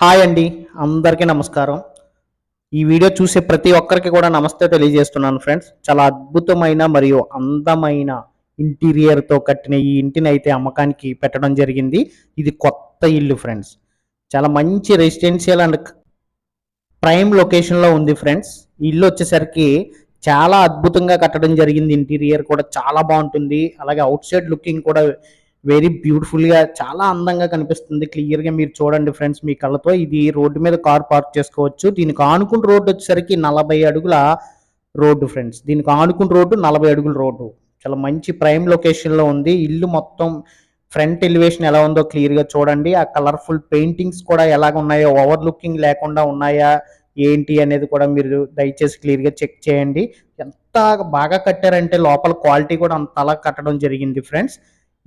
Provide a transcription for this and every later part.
Hi అండి అందరికీ నమస్కారం. ఈ వీడియో చూసే ప్రతి ఒక్కరికి కూడా నమస్తే తెలియజేస్తున్నాను ఫ్రెండ్స్. చాలా అద్భుతమైన మరియు అందమైన ఇంటీరియర్తో కట్టిన ఈ ఇంటిని అయితే అమ్మకానికి పెట్టడం జరిగింది. ఇది కొత్త ఇల్లు ఫ్రెండ్స్. చాలా మంచి రెసిడెన్షియల్ అండ్ ప్రైమ్ లొకేషన్లో ఉంది ఫ్రెండ్స్. ఇల్లు వచ్చేసరికి చాలా అద్భుతంగా కట్టడం జరిగింది. ఇంటీరియర్ కూడా చాలా బాగుంటుంది. అలాగే అవుట్ సైడ్ లుకింగ్ కూడా వెరీ బ్యూటిఫుల్గా చాలా అందంగా కనిపిస్తుంది. క్లియర్గా మీరు చూడండి ఫ్రెండ్స్ మీ కళ్ళతో. ఇది రోడ్డు మీద కార్ పార్క్ చేసుకోవచ్చు. దీనికి ఆనుకున్న రోడ్డు వచ్చేసరికి నలభై అడుగుల రోడ్డు ఫ్రెండ్స్. దీనికి ఆనుకున్న రోడ్డు నలభై అడుగుల రోడ్డు. చాలా మంచి ప్రైమ్ లొకేషన్లో ఉంది. ఇల్లు మొత్తం ఫ్రంట్ ఎలివేషన్ ఎలా ఉందో క్లియర్గా చూడండి. ఆ కలర్ఫుల్ పెయింటింగ్స్ కూడా ఎలాగ ఉన్నాయో ఓవర్ లుకింగ్ లేకుండా ఉన్నాయా ఏంటి అనేది కూడా మీరు దయచేసి క్లియర్గా చెక్ చేయండి. ఎంత బాగా కట్టారంటే లోపల క్వాలిటీ కూడా అంతలా కట్టడం జరిగింది ఫ్రెండ్స్.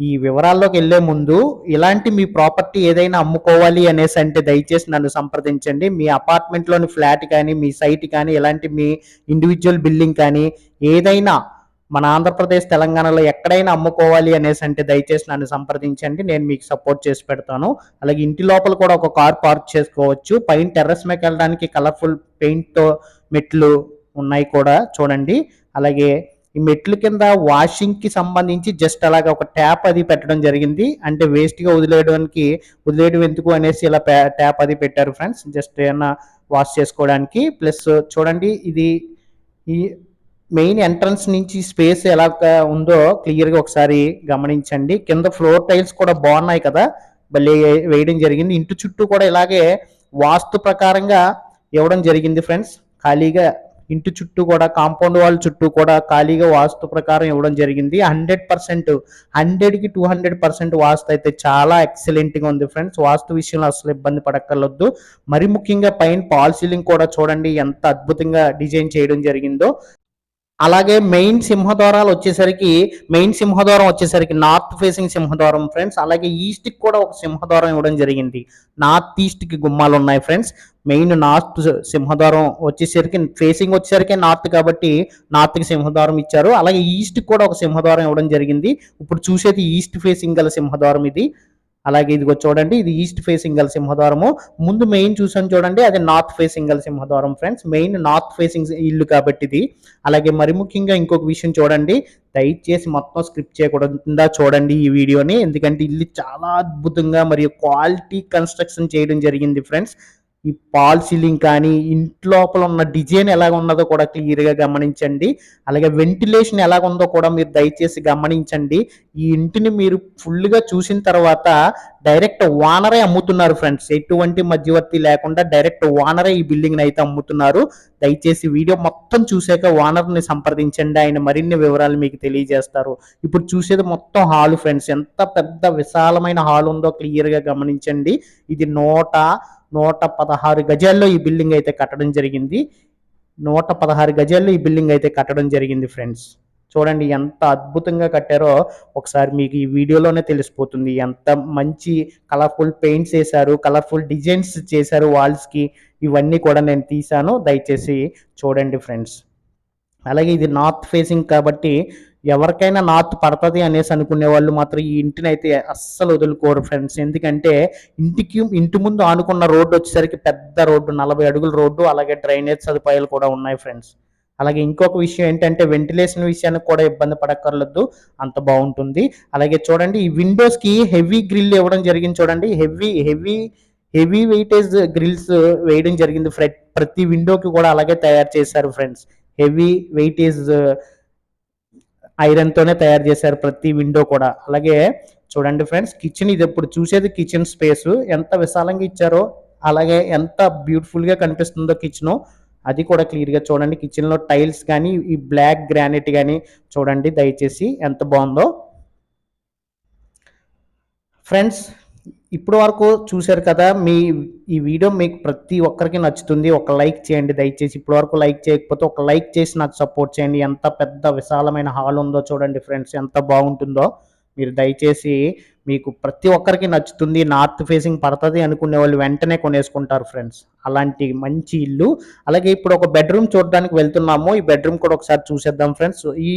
ఈ వివరాల్లోకి వెళ్ళే ముందు ఇలాంటి మీ ప్రాపర్టీ ఏదైనా అమ్ముకోవాలి అనేసి అంటే దయచేసి నన్ను సంప్రదించండి. మీ అపార్ట్మెంట్లోని ఫ్లాట్ కానీ మీ సైట్ కానీ ఇలాంటి మీ ఇండివిజువల్ బిల్డింగ్ కానీ ఏదైనా మన ఆంధ్రప్రదేశ్ తెలంగాణలో ఎక్కడైనా అమ్ముకోవాలి అనేసి అంటే దయచేసి నన్ను సంప్రదించండి. నేను మీకు సపోర్ట్ చేసి పెడతాను. అలాగే ఇంటి లోపల కూడా ఒక కార్ పార్క్ చేసుకోవచ్చు. పైన టెర్రస్ మీకు వెళ్ళడానికి కలర్ఫుల్ పెయింట్తో మెట్లు ఉన్నాయి కూడా చూడండి. అలాగే ఈ మెట్ల కింద వాషింగ్కి సంబంధించి జస్ట్ అలాగా ఒక ట్యాప్ అది పెట్టడం జరిగింది. అంటే వేస్ట్గా వదిలేయడానికి వదిలేయడం ఎందుకు అనేసి ఇలా ట్యాప్ అది పెట్టారు ఫ్రెండ్స్ జస్ట్ ఏమన్నా వాష్ చేసుకోవడానికి. ప్లస్ చూడండి ఇది ఈ మెయిన్ ఎంట్రన్స్ నుంచి స్పేస్ ఎలా ఉందో క్లియర్గా ఒకసారి గమనించండి. కింద ఫ్లోర్ టైల్స్ కూడా బాగున్నాయి కదా. భలే వేయడం జరిగింది. ఇంటి చుట్టూ కూడా ఇలాగే వాస్తు ప్రకారంగా ఇవ్వడం జరిగింది ఫ్రెండ్స్ ఖాళీగా ఇంటి చుట్టూ కూడా కాంపౌండ్ వాల్ చుట్టూ కూడా ఖాళీగా వాస్తు ప్రకారం ఇవ్వడం జరిగింది. హండ్రెడ్ పర్సెంట్ హండ్రెడ్కి టూ హండ్రెడ్ పర్సెంట్ వాస్తు అయితే చాలా ఎక్సలెంట్గా ఉంది ఫ్రెండ్స్ వాస్తు విషయంలో అసలు ఇబ్బంది పడక్కర్లొద్దు. మరి ముఖ్యంగా పైన పాల్ సీలింగ్ కూడా చూడండి ఎంత అద్భుతంగా డిజైన్ చేయడం జరిగిందో. అలాగే మెయిన్ సింహద్వారాలు వచ్చేసరికి మెయిన్ సింహద్వారం వచ్చేసరికి నార్త్ ఫేసింగ్ సింహద్వారం ఫ్రెండ్స్ అలాగే ఈస్ట్కి కూడా ఒక సింహద్వారం ఇవ్వడం జరిగింది. నార్త్ ఈస్ట్కి గుమ్మాలు ఉన్నాయి ఫ్రెండ్స్ మెయిన్ నార్త్ సింహద్వారం వచ్చేసరికి ఫేసింగ్ వచ్చేసరికి నార్త్ కాబట్టి నార్త్కి సింహద్వారం ఇచ్చారు. అలాగే ఈస్ట్కి కూడా ఒక సింహద్వారం ఇవ్వడం జరిగింది. ఇప్పుడు చూసేది ఈస్ట్ ఫేసింగ్ గల సింహద్వారం ఇది. అలాగే ఇదిగో చూడండి ఇది ఈస్ట్ ఫేస్ సింగల్ సింహద్వారము. ముందు మెయిన్ చూసాను చూడండి అది నార్త్ ఫేస్ సింగల్ సింహద్వారం ఫ్రెండ్స్. మెయిన్ నార్త్ ఫేసింగ్ ఇల్లు కాబట్టి ఇది. అలాగే మరి ముఖ్యంగా ఇంకొక విషయం చూడండి దయచేసి మొత్తం స్క్రిప్ట్ చేయకుండా చూడండి ఈ వీడియోని. ఎందుకంటే ఇల్లు చాలా అద్భుతంగా మరియు క్వాలిటీ కన్స్ట్రక్షన్ చేయడం జరిగింది ఫ్రెండ్స్. ఈ పాల్ సీలింగ్ కానీ ఇంట్లోపల ఉన్న డిజైన్ ఎలాగ ఉన్నదో కూడా క్లియర్గా గమనించండి. అలాగే వెంటిలేషన్ ఎలాగ ఉందో కూడా మీరు దయచేసి గమనించండి. ఈ ఇంటిని మీరు ఫుల్గా చూసిన తర్వాత డైరెక్ట్ ఓనరే అమ్ముతున్నారు ఫ్రెండ్స్. ఎటువంటి మధ్యవర్తి లేకుండా డైరెక్ట్ ఓనరే ఈ బిల్డింగ్ని అయితే అమ్ముతున్నారు. దయచేసి వీడియో మొత్తం చూసాక ఓనర్ని సంప్రదించండి. ఆయన మరిన్ని వివరాలు మీకు తెలియజేస్తారు. ఇప్పుడు చూసేది మొత్తం హాల్ ఫ్రెండ్స్. ఎంత పెద్ద విశాలమైన హాల్ ఉందో క్లియర్గా గమనించండి. ఇది నూట నూట పదహారు గజాల్లో ఈ బిల్డింగ్ అయితే కట్టడం జరిగింది. నూట పదహారు గజాల్లో ఈ బిల్డింగ్ అయితే కట్టడం జరిగింది ఫ్రెండ్స్. చూడండి ఎంత అద్భుతంగా కట్టారో ఒకసారి మీకు ఈ వీడియోలోనే తెలిసిపోతుంది. ఎంత మంచి కలర్ఫుల్ పెయింట్స్ వేశారు కలర్ఫుల్ డిజైన్స్ చేశారు వాల్స్కి. ఇవన్నీ కూడా నేను తీశాను. దయచేసి చూడండి ఫ్రెండ్స్. అలాగే ఇది నార్త్ ఫేసింగ్ కాబట్టి ఎవరికైనా నాత్ పడుతుంది అనేసి అనుకునే వాళ్ళు మాత్రం ఈ ఇంటిని అయితే అస్సలు వదులుకోరు ఫ్రెండ్స్. ఎందుకంటే ఇంటికి ఇంటి ముందు ఆనుకున్న రోడ్డు వచ్చేసరికి పెద్ద రోడ్డు నలభై అడుగుల రోడ్డు అలాగే డ్రైనేజ్ సదుపాయాలు కూడా ఉన్నాయి ఫ్రెండ్స్. అలాగే ఇంకొక విషయం ఏంటంటే వెంటిలేషన్ విషయానికి కూడా ఇబ్బంది పడక్కర్లేదు అంత బాగుంటుంది. అలాగే చూడండి ఈ విండోస్కి హెవీ గ్రిల్ ఇవ్వడం జరిగింది చూడండి heavy heavy heavy weightage grills వేయడం జరిగింది. ఫ్రె- ప్రతి విండోకి కూడా అలాగే తయారు చేశారు ఫ్రెండ్స్. హెవీ వెయిటేజ్ ఐరన్ తోనే తయారు చేశారు ప్రతి విండో కూడా. అలాగే చూడండి ఫ్రెండ్స్ కిచెన్ ఇది ఇప్పుడు చూసేది కిచెన్ స్పేస్ ఎంత విశాలంగా ఇచ్చారో అలాగే ఎంత బ్యూటిఫుల్గా కనిపిస్తుందో కిచెన్ అది కూడా క్లియర్గా చూడండి. కిచెన్లో టైల్స్ కానీ ఈ బ్లాక్ గ్రానైట్ కానీ చూడండి దయచేసి ఎంత బాగుందో. ఫ్రెండ్స్ ఇప్పుడు వరకు చూశారు కదా మీ ఈ వీడియో మీకు ప్రతి ఒక్కరికి నచ్చుతుంది. ఒక లైక్ చేయండి దయచేసి ఇప్పటి వరకు లైక్ చేయకపోతే ఒక లైక్ చేసి నాకు సపోర్ట్ చేయండి. ఎంత పెద్ద విశాలమైన హాల్ ఉందో చూడండి ఫ్రెండ్స్ ఎంత బాగుంటుందో. మీరు దయచేసి మీకు ప్రతి ఒక్కరికి నచ్చుతుంది నార్త్ ఫేసింగ్ పడుతుంది అనుకునే వాళ్ళు వెంటనే కొనేసుకుంటారు ఫ్రెండ్స్. అలాంటి మంచి ఇల్లు. అలాగే ఇప్పుడు ఒక బెడ్రూమ్ చూడడానికి వెళ్తున్నాము. ఈ బెడ్రూమ్ కూడా ఒకసారి చూసేద్దాం ఫ్రెండ్స్. ఈ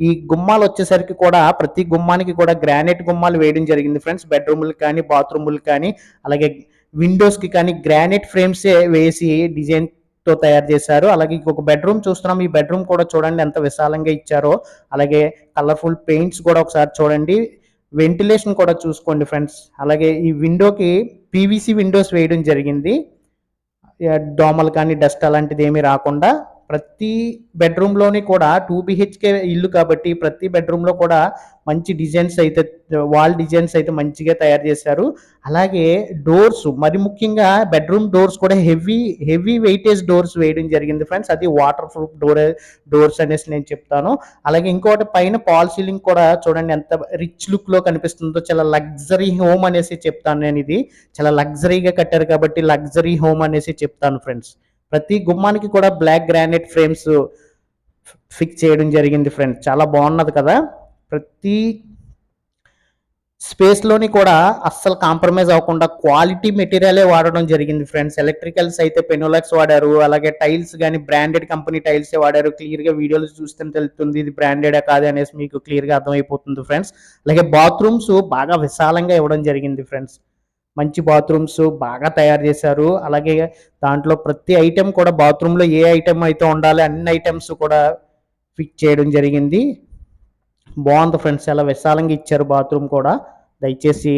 ఈ గుమ్మాలు వచ్చేసరికి కూడా ప్రతి గుమ్మానికి కూడా గ్రానైట్ గుమ్మాలు వేయడం జరిగింది ఫ్రెండ్స్. బెడ్రూములు కానీ బాత్రూములు కానీ అలాగే విండోస్కి కానీ గ్రానైట్ ఫ్రేమ్సే వేసి డిజైన్ తో తయారు చేశారు. అలాగే ఇంకొక బెడ్రూమ్ చూస్తున్నాం. ఈ బెడ్రూమ్ కూడా చూడండి ఎంత విశాలంగా ఇచ్చారో. అలాగే కలర్ఫుల్ పెయింట్స్ కూడా ఒకసారి చూడండి. వెంటిలేషన్ కూడా చూసుకోండి ఫ్రెండ్స్ అలాగే ఈ విండోకి పీవీసీ విండోస్ వేయడం జరిగింది. దోమలు కానీ డస్ట్ అలాంటిది ఏమీ రాకుండా ప్రతి బెడ్రూమ్లోని కూడా టూ బిహెచ్కే ఇల్లు కాబట్టి ప్రతి బెడ్రూమ్లో కూడా మంచి డిజైన్స్ అయితే వాల్ డిజైన్స్ అయితే మంచిగా తయారు చేశారు. అలాగే డోర్స్ మరి ముఖ్యంగా బెడ్రూమ్ డోర్స్ కూడా హెవీ హెవీ వెయిటేజ్ డోర్స్ వేయడం జరిగింది ఫ్రెండ్స్. అది వాటర్ ప్రూఫ్ డోర్ డోర్స్ అనేసి నేను చెప్తాను. అలాగే ఇంకోటి పైన పాల్ సీలింగ్ కూడా చూడండి ఎంత రిచ్ లుక్లో కనిపిస్తుందో చాలా లగ్జరీ హోమ్ అనేసి చెప్తాను నేను ఇది. చాలా లగ్జరీగా కట్టారు కాబట్టి లగ్జరీ హోమ్ అనేసి చెప్తాను ఫ్రెండ్స్. ప్రతి గుమ్మానికి కూడా బ్లాక్ గ్రానైట్ ఫ్రేమ్స్ ఫిక్స్ చేయడం జరిగింది ఫ్రెండ్స్ చాలా బాగున్నది కదా. ప్రతి స్పేస్లోని కూడా అస్సలు కాంప్రమైజ్ అవ్వకుండా క్వాలిటీ మెటీరియలే వాడడం జరిగింది ఫ్రెండ్స్ ఎలక్ట్రికల్స్ అయితే పెనోలాక్స్ వాడారు అలాగే టైల్స్ కానీ బ్రాండెడ్ కంపెనీ టైల్సే వాడారు. క్లియర్గా వీడియోలు చూస్తే తెలుస్తుంది ఇది బ్రాండెడా కాదు అనేసి మీకు క్లియర్గా అర్థమైపోతుంది ఫ్రెండ్స్ అలాగే బాత్రూమ్స్ బాగా విశాలంగా ఇవ్వడం జరిగింది ఫ్రెండ్స్ మంచి బాత్రూమ్స్ బాగా తయారు చేశారు. అలాగే దాంట్లో ప్రతి ఐటెం కూడా బాత్రూంలో ఏ ఐటెం అయితే ఉండాలి అన్ని ఐటమ్స్ కూడా ఫిక్స్ చేయడం జరిగింది. బాగుంది ఫ్రెండ్స్ చాలా విశాలంగా ఇచ్చారు బాత్రూమ్ కూడా. దయచేసి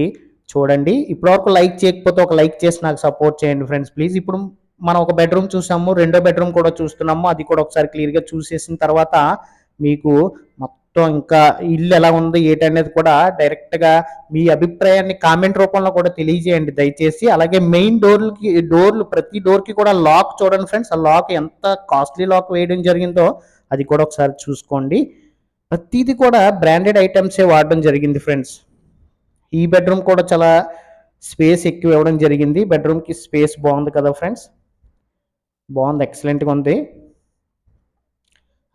చూడండి. ఇప్పటివరకు లైక్ చేయకపోతే ఒక లైక్ చేసి నాకు సపోర్ట్ చేయండి ఫ్రెండ్స్ ప్లీజ్. ఇప్పుడు మనం ఒక బెడ్రూమ్ చూసాము రెండో బెడ్రూమ్ కూడా చూస్తున్నాము. అది కూడా ఒకసారి క్లియర్గా చూసేసిన తర్వాత మీకు మొత్తం ఇంకా ఇల్లు ఎలా ఉంది ఏంటనేది కూడా డైరెక్ట్గా మీ అభిప్రాయాన్ని కామెంట్ రూపంలో కూడా తెలియజేయండి. దయచేసి అలాగే మెయిన్ డోర్లకి డోర్లు ప్రతి డోర్కి కూడా లాక్ చూడండి ఫ్రెండ్స్ ఆ లాక్ ఎంత కాస్ట్లీ లాక్ వేయడం జరిగిందో అది కూడా ఒకసారి చూసుకోండి. ప్రతిది కూడా బ్రాండెడ్ ఐటమ్సే వాడడం జరిగింది ఫ్రెండ్స్ ఈ బెడ్రూమ్ కూడా చాలా స్పేస్ ఎక్కువ ఇవ్వడం జరిగింది. బెడ్రూమ్కి స్పేస్ బాగుంది కదా ఫ్రెండ్స్ బాగుంది ఎక్సలెంట్గా ఉంది.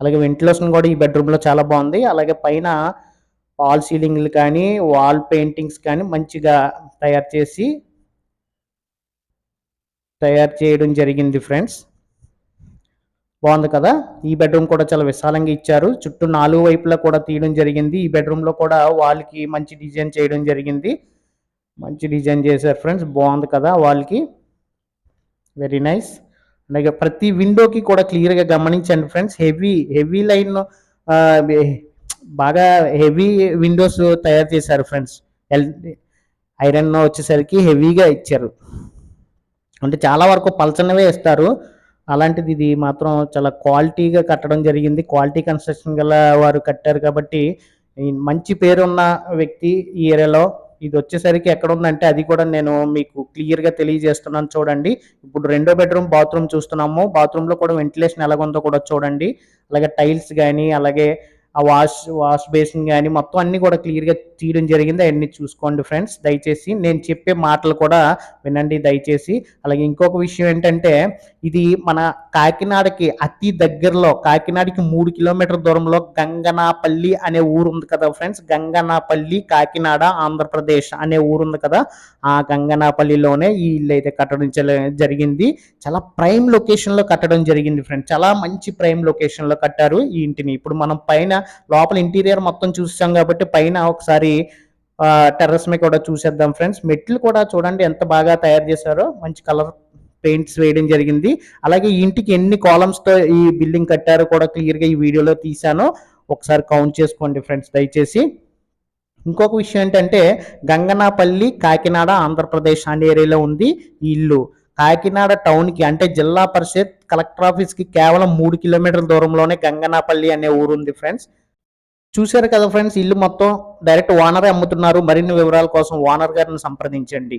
అలాగే వెంటిలేషన్ కూడా ఈ బెడ్రూమ్లో చాలా బాగుంది. అలాగే పైన వాల్ సీలింగ్లు కానీ వాల్ పెయింటింగ్స్ కానీ మంచిగా తయారు చేసి తయారు చేయడం జరిగింది ఫ్రెండ్స్. బాగుంది కదా? ఈ బెడ్రూమ్ కూడా చాలా విశాలంగా ఇచ్చారు. చుట్టూ నాలుగు వైపులా కూడా తీయడం జరిగింది. ఈ బెడ్రూమ్లో కూడా వాళ్ళకి మంచి డిజైన్ చేయడం జరిగింది. మంచి డిజైన్ చేశారు ఫ్రెండ్స్. బాగుంది కదా వాళ్ళకి వెరీ నైస్. అలాగే ప్రతి విండోకి కూడా క్లియర్గా గమనించండి ఫ్రెండ్స్ హెవీ హెవీ లైన్ బాగా హెవీ విండోస్ తయారు చేశారు ఫ్రెండ్స్ ఎల్ ఐరన్ వచ్చేసరికి హెవీగా ఇచ్చారు. అంటే చాలా వరకు పల్చనవే ఇస్తారు. అలాంటిది ఇది మాత్రం చాలా క్వాలిటీగా కట్టడం జరిగింది. క్వాలిటీ కన్స్ట్రక్షన్ గల వారు కట్టారు కాబట్టి మంచి పేరున్న వ్యక్తి ఈ ఏరియాలో ఇది వచ్చేసరికి ఎక్కడ ఉందంటే అది కూడా నేను మీకు క్లియర్గా తెలియజేస్తున్నాను చూడండి. ఇప్పుడు రెండో బెడ్రూమ్ బాత్రూమ్ చూస్తున్నాము. బాత్రూంలో కూడా వెంటిలేషన్ ఎలాగుందో కూడా చూడండి. అలాగే టైల్స్ కానీ అలాగే ఆ వాష్ వాష్ బేసిన్ కానీ మొత్తం అన్ని కూడా క్లియర్గా తీయడం జరిగింది. అవన్నీ చూసుకోండి ఫ్రెండ్స్. దయచేసి నేను చెప్పే మాటలు కూడా వినండి. దయచేసి అలాగే ఇంకొక విషయం ఏంటంటే ఇది మన కాకినాడకి అతి దగ్గరలో కాకినాడకి మూడు కిలోమీటర్ దూరంలో గంగనాపల్లి అనే ఊరు ఉంది కదా ఫ్రెండ్స్. గంగనాపల్లి కాకినాడ ఆంధ్రప్రదేశ్ అనే ఊరు ఉంది కదా. ఆ గంగనాపల్లిలోనే ఈ ఇల్లు అయితే కట్టడం జరిగింది. చాలా ప్రైమ్ లొకేషన్లో కట్టడం జరిగింది ఫ్రెండ్స్. చాలా మంచి ప్రైమ్ లొకేషన్లో కట్టారు ఈ ఇంటిని. ఇప్పుడు మనం పైన లోపల ఇంటీరియర్ మొత్తం చూసాం కాబట్టి పైన ఒకసారి టెర్రస్ మీద కూడా చూసేద్దాం ఫ్రెండ్స్. మెట్లు కూడా చూడండి ఎంత బాగా తయారు చేశారో. మంచి కలర్ పెయింట్స్ వేయడం జరిగింది. అలాగే ఇంటికి ఎన్ని కాలమ్స్తో ఈ బిల్డింగ్ కట్టారో కూడా క్లియర్గా ఈ వీడియోలో తీశాను. ఒకసారి కౌంట్ చేసుకోండి ఫ్రెండ్స్ దయచేసి. ఇంకొక విషయం ఏంటంటే గంగనాపల్లి కాకినాడ ఆంధ్రప్రదేశ్ అనే ఏరియాలో ఉంది ఈ ఇల్లు. కాకినాడ టౌన్కి అంటే జిల్లా పరిషత్ కలెక్టర్ ఆఫీస్కి కేవలం మూడు కిలోమీటర్ల దూరంలోనే గంగనాపల్లి అనే ఊరు ఉంది ఫ్రెండ్స్. చూశారు కదా ఫ్రెండ్స్ ఇల్లు మొత్తం డైరెక్ట్ ఓనరే అమ్ముతున్నారు. మరిన్ని వివరాల కోసం ఓనర్ గారిని సంప్రదించండి.